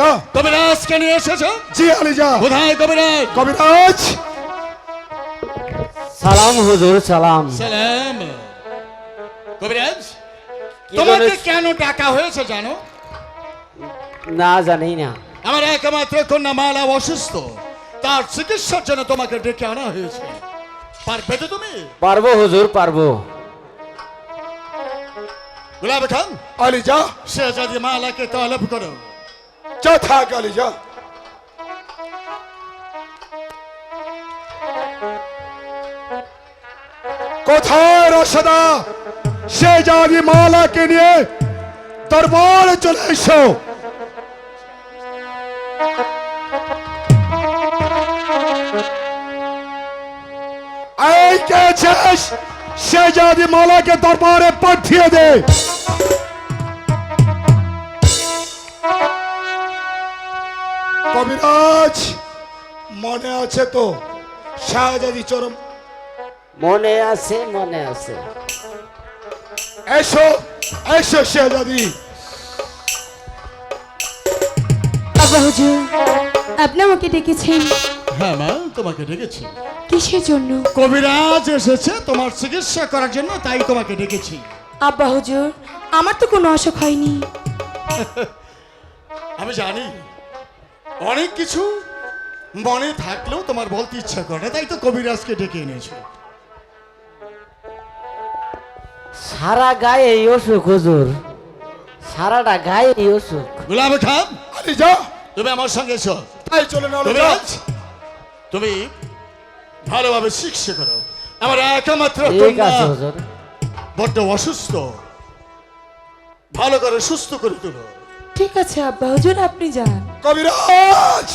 যা কবিরাজকে নিয়ে এসেছ? জি আলি যা। কোথায় কবিরাজ? কবিরাজ! সালাম হুজুর সালাম। সালাম। কবিরাজ কি তোমাকে কেন ডাকা হয়েছে জানো? না জানি না। আমার একমাত্র কন্যা মালা অসুস্থ। তার চিকিৎসার জন্য তোমাকে ডেকে আনা হয়েছে। পারবে তো তুমি? পারব হুজুর পারব। গুলাব খান আলি যা। সে যদি মালাকে তলব করো। যা থাক আলি যা কোথায় রসদা সে জানি মালাকে নিয়ে দরবারে চলে এসো এই কে সে জানি মালাকে দরবারে পাঠিয়ে দে মনে আছে তো? শাহজাদি চরম। মনে আছে মনে আছে। এসো এসো শাহজাদি। বাবা হুজুর আপনি আমাকে ডেকেছেন? হ্যাঁ মা তোমাকে ডেকেছি। কিসের জন্য? কবিরাজ এসেছে তোমার চিকিৎসা করার জন্য তাই তোমাকে ডেকেছি। আব্বা হুজুর আমার তো কোনো অসুখ হয়নি। আমি জানি। অনেক কিছু মনে থাকলেও তোমার বলতে ইচ্ছা করে তাই তো কবিরাজকে ডেকে এনেছো। সারা গায়ে এই অসুখ হুজুর। সারাটা গায়ে এই অসুখ। গুলাব খান আলি যা। তুমি আমার সঙ্গে এসো। তাই চলে না কবিরাজ তুমি ভালোভাবে শিক্ষা করো। আমার একমাত্র বড্ড অসুস্থ। ভালো করে সুস্থ করে তুলো। ঠিক আছে আব্বা হুজুর আপনি যান। কবিরাজ!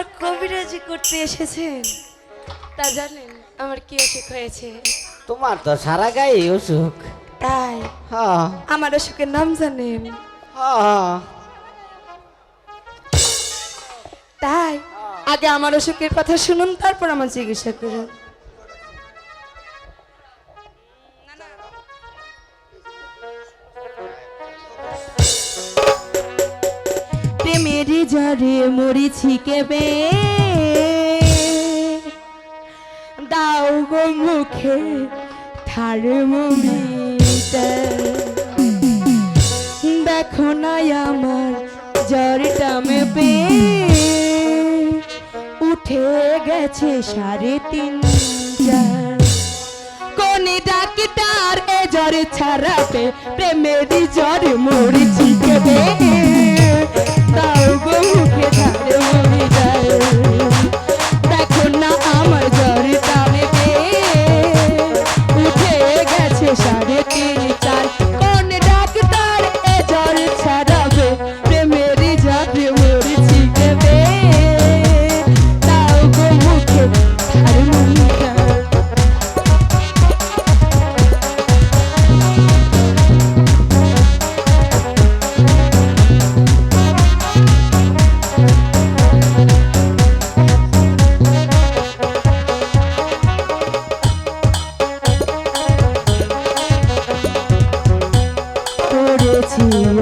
আমার কবিরাজি করতে এসেছেন। তা জানেন আমার কি অসুখ হয়েছে? তোমার তো সারা গায়ে অসুখ। তাই? হ্যাঁ। আমার অসুখের নাম জানেন? হ্যাঁ। তাই? আগে আমার অসুখের কথা শুনুন তারপর আমার চিকিৎসা করুন। ঝড়ে মরিছি কেবে? দাও গো মুখে থার্মোমিটার। দেখো না আমার জ্বরটা মেপে। উঠে গেছে সাড়ে তিন চার কোন ডাক্তার এ জ্বর ছাড়াবে প্রেমেরই জ্বর মরেছি কেবে? দাও গো মুখে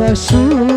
পড়েছি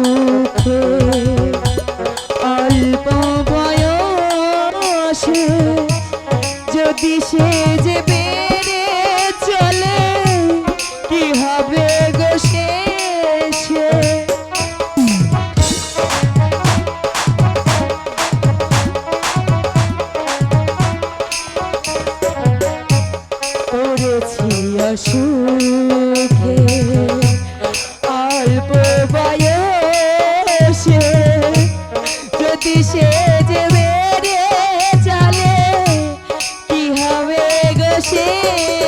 গো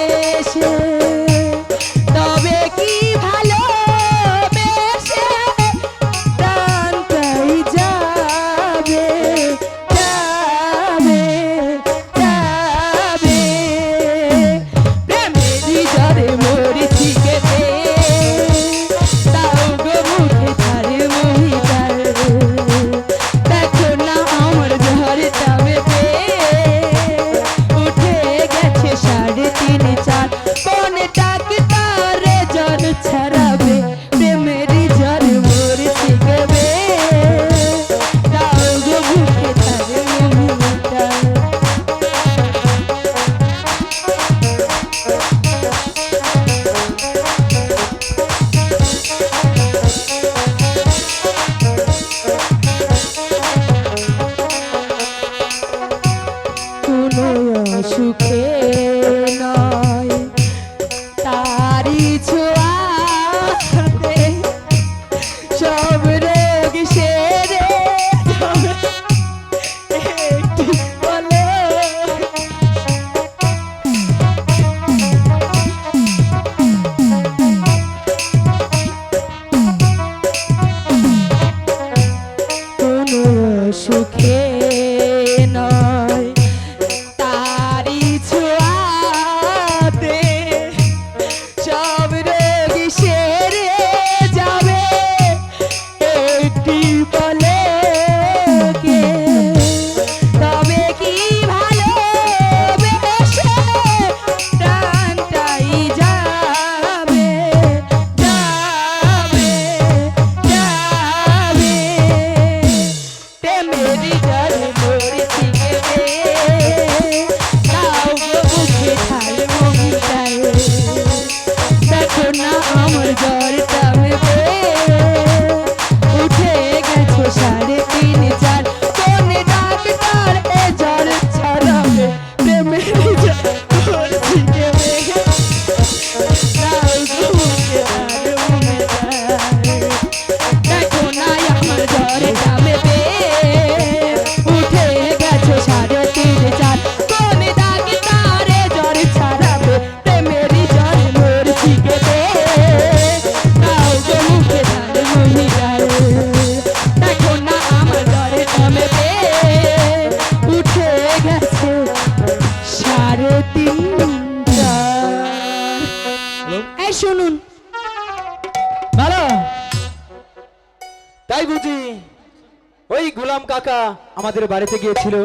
আমাদের বাড়িতে গিয়েছিল।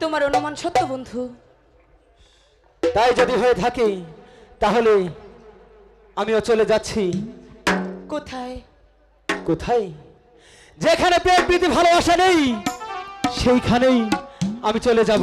তোমার অনুমান সত্য বন্ধু। তাই যদি হয়ে থাকি তাহলে আমিও চলে যাচ্ছি। কোথায়? কোথায়? যেখানে প্রেম প্রীতি ভালোবাসা নেই সেইখানেই আমি চলে যাব।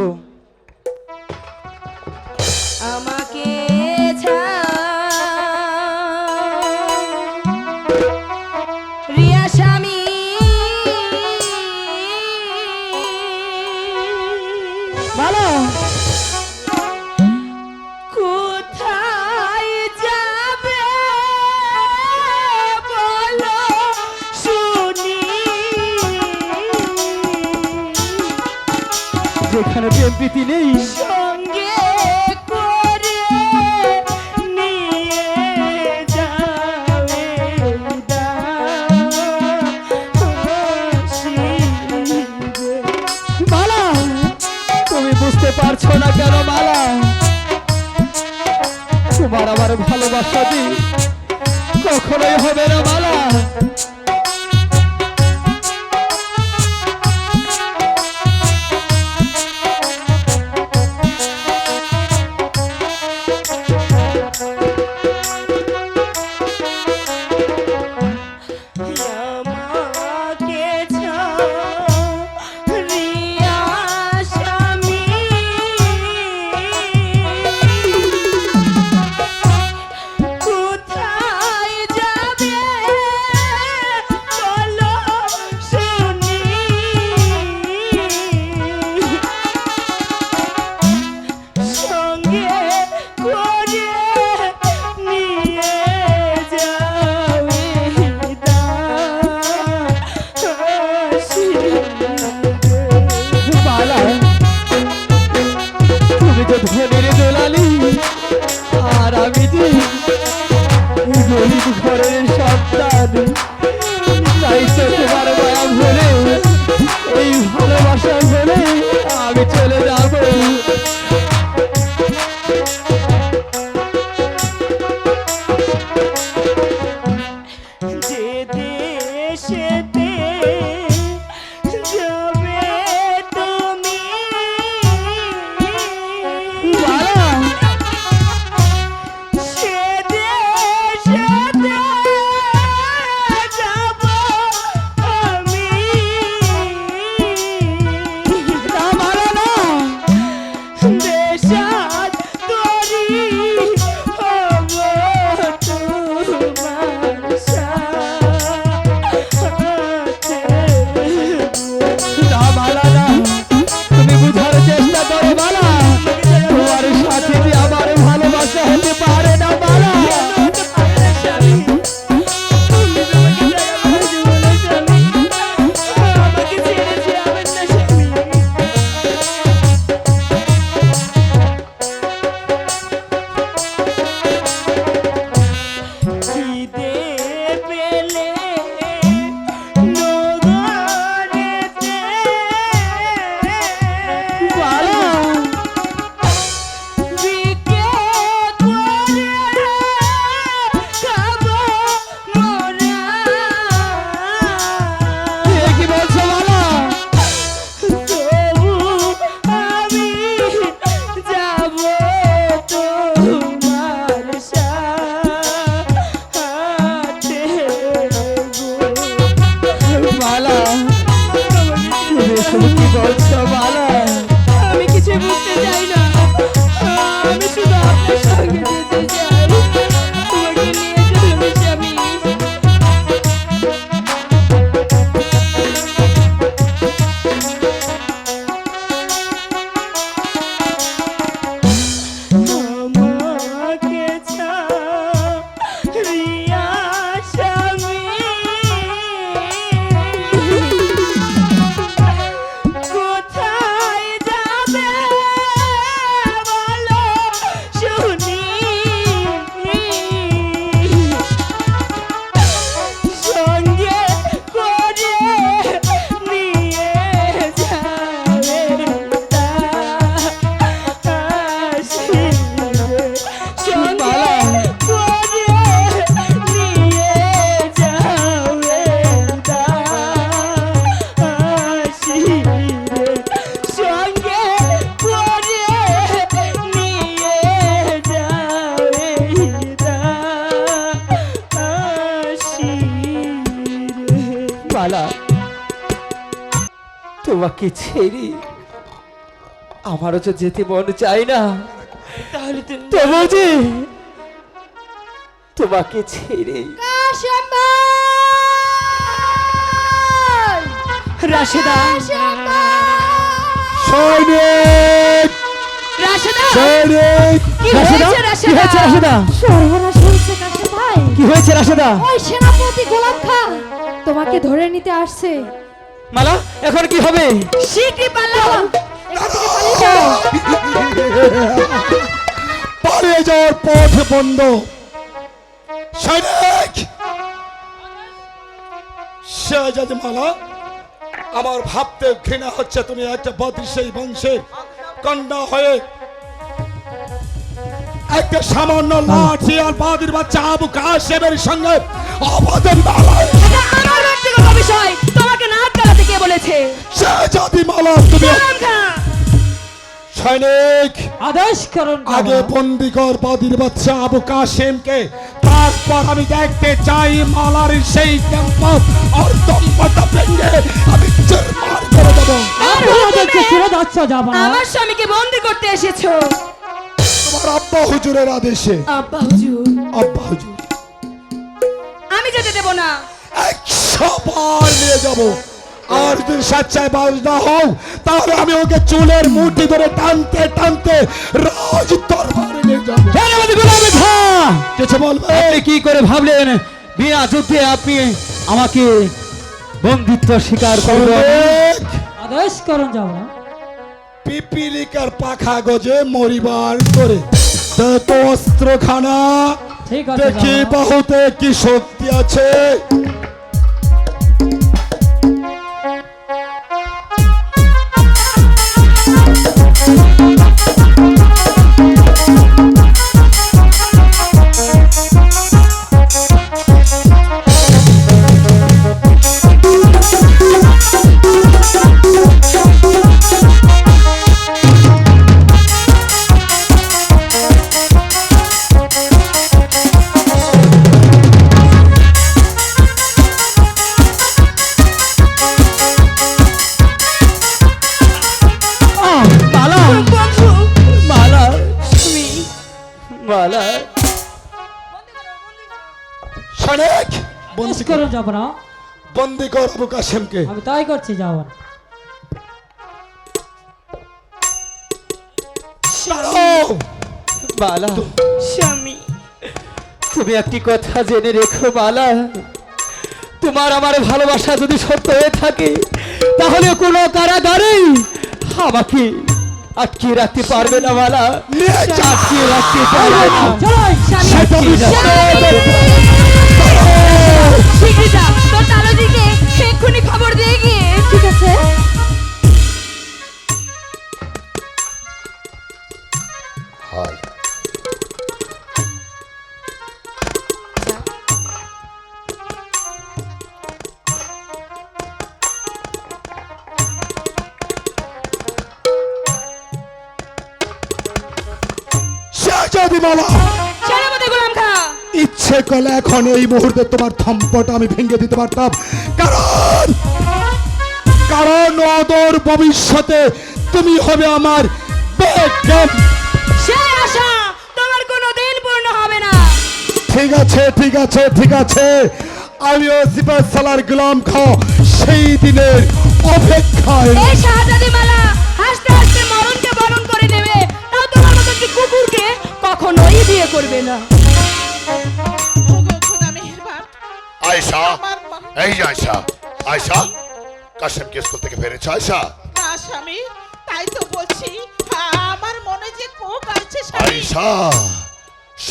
ভালোবাসা দি কখনোই হবে না মালা Arabi তোমাকে ছেড়ে আমারও তো যেতে মন চাই না। তাহলে তবু যে তোমাকে ছেড়ে রাশেদা! সৈনিক! কি হয়েছে রাশেদা? ওই সেনাপতি গোলাম খান তোমাকে ধরে নিতে আসছে। মালা এখন কি হবে? শীঘ্রই পালাও এখান থেকে পালিয়ে যাও। পালিয়ে যাওয়ার পথ বন্ধ। সৈনিক! শাহজাদি মালা আমার ভাবতে ঘৃণা হচ্ছে তুমি একটা বদৃশ্যই বংশের কন্যা হয়ে একটা সামান্য লাঠি আর বাদির বাচ্চা আবু কাশেমের সঙ্গে বিষয় তোমাকে নাক গালাতে কে বলেছে? শাহজাদি মালা তুমি সৈনিক! আদেশ করুন আগে বন্দি বাদির বাচ্চা আবু কাশেমকে তারপর আমি দেখতে চাই মালার সেই ক্যাম্প আর দম্পটা ভেঙে আমি চুরমার করে দেবো। আমার স্বামীকে বন্দি করতে এসেছ। তোমার আব্বা হুজুরের আদেশে। আব্বা হুজুর। আব্বা হুজুর। আমি যেতে দেব না। বার নিয়ে যাব। আর যদি সাচ্চায় বাজ না হও তাহলে আমি ওকে চুলের মুঠি ধরে টানতে টানতে রাজ দরবারে নিয়ে যাব। কিছু বলবে? আপনি কি করে ভাবলেন? বিনা যুদ্ধে আপনি আমাকে বন্দিত্ব স্বীকার করবেন? আদেশ করুন যাব। পিপিলিকার পাখা গজে মরিবার করে। তো অস্ত্রখানা। ঠিক আছে দেখি বাহুতে কি শক্তি আছে। আদেশ বন্দি কর। করুন যাব বন্দি কর আবু কাসেমকে আমি তাই করছি দাঁড়াও। মালা স্বামী তুমি একটি কথা জেনে রেখো মালা তোমার আমার ভালোবাসা যদি সত্য হয়ে থাকে তাহলে কোনো কারাগারেই আমাকে আটকে রাখতে পারবে না যা। আটকে রাখতে পারবে না। আমি যা তোর তালজিকে এক্ষুনি খবর দিয়ে গিয়ে। ঠিক আছে। শাহজাদি করলে এখন এই মুহূর্তে তোমার থম্পট আমি ভেঙে দিতে পারতাম। কারণ কারণ অদর ভবিষ্যতে তুমি হবে আমার তোমার কোনো দিন পূর্ণ হবে না। ঠিক আছে ঠিক আছে ঠিক আছে। আমিও সিপাহ সালার গোলাম খাও সেই দিনের অপেক্ষায়। এই শাহজাদি মালা হাসতে হাসতে মরণকে বরণ করে নেবে। তাও তোমার মতো একটি কুকুরকে কখনোই বিয়ে করবে না। আয়সা এই যে আয়সা আয়সা কাশেমকে স্কুল থেকে ফেরেছে আয়সা না স্বামী তাই তো বলছি আমার মনে যে কোপ আছে আয়সা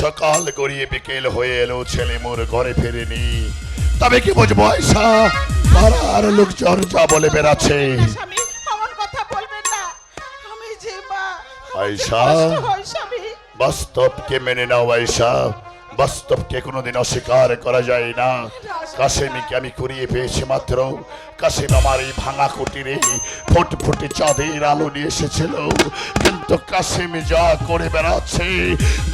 সকাল গড়িয়ে বিকেল হয়ে এলো ছেলে মোর ঘরে ফেরেনি। তবে কি বুঝব আয়সা পাড়ার লোকজন যা বলে বেড়াচ্ছে। স্বামী এমন কথা বলবেন না। আমি যে মা হয় বাস্তবকে মেনে নাও আয়সা বাস্তবকে কোনোদিন অস্বীকার করা যায় না। কাশেমিকে আমি কুড়িয়ে পেয়েছি মাত্র। কাশেম আমার এই ভাঙা কুটিরে ফুট ফুটে চাঁদের আলো নিয়ে এসেছিল। কিন্তু কাশেম যা করে বেড়াচ্ছে,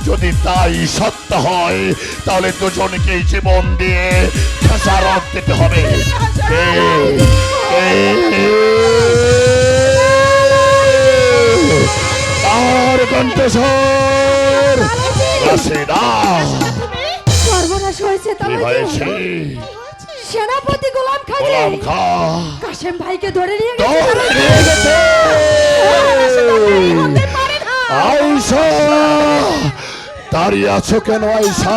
যদি তাই সত্য হয়, তাহলে দুজনকেই জীবন দিয়ে খেসারত দিতে হবে? আর কণ্ঠস্বর। সর্বনাশ হয়েছে সেনাপতি গোলাম খা গোলাম কাশেম ভাইকে ধরে নিয়ে গেছে। আয়সা দাঁড়িয়ে আছো কেন আয়সা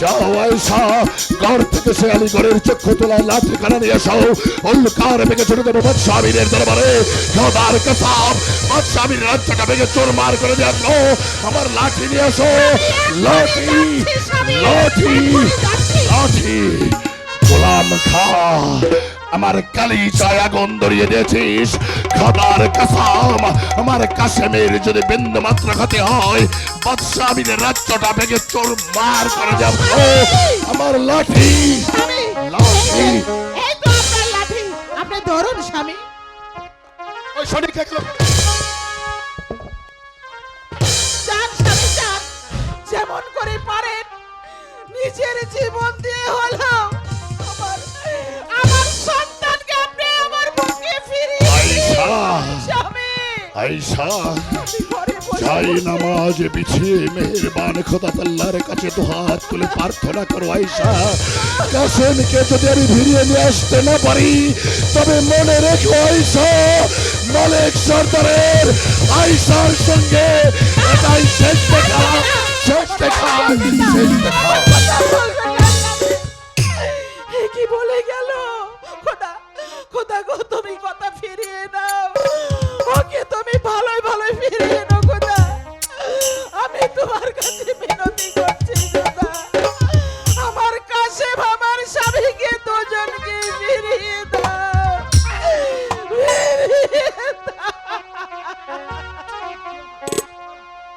যাও আয়সা ঘর থেকে সে আলিগড়ের চক্ষু তোলায় লাঠি কানা নিয়ে এসো উল্কার ভেঙে ছোট দেবো বাদশামীরের দরবারে খোদার কাসাব বাদশামীর রাজ্যটা ভেঙে চোর মার করে দেখো আমার লাঠি নিয়ে এসো লাঠি লাঠি লাঠি গোলাম খা আমার কালি চায় আগুন ধরিয়ে দিয়েছিস। খাবার কাসাম আমার কাশেমের যদি বিন্দু মাত্র ক্ষতি হয় বাদশামীদের রাজ্যটা ভেঙে চোর মার করে যাব আমার লাঠি। লাঠি। এই তো আপনার লাঠি। আপনি ধরুন স্বামী। ওই সৈনিক দেখল যান স্বামী যান। যেমন করে পারেন নিজের জীবন দিয়ে হলো বসে। যাই নামাজ বিছিয়ে মেহেরবান খোদা তাল্লার কাছে দু হাত তুলে প্রার্থনা করো আয়সা কাসেমকে যদি আমি ফিরিয়ে নিয়ে আসতে না পারি তবে মনে রেখো আয়সা মালিক সর্দারের আয়সার সঙ্গে এটাই শেষ দেখা শেষ দেখা শেষ দেখা। কি বলে গেল? খোদা গো, তুমি কথা ফিরিয়ে নাও। ওকে তুমি ভালোই ভালোই ফিরিয়ে নাও খোদা আমি তোমার কাছে বিনতি করছি খোদা আমার কাছে আমার স্বামীকে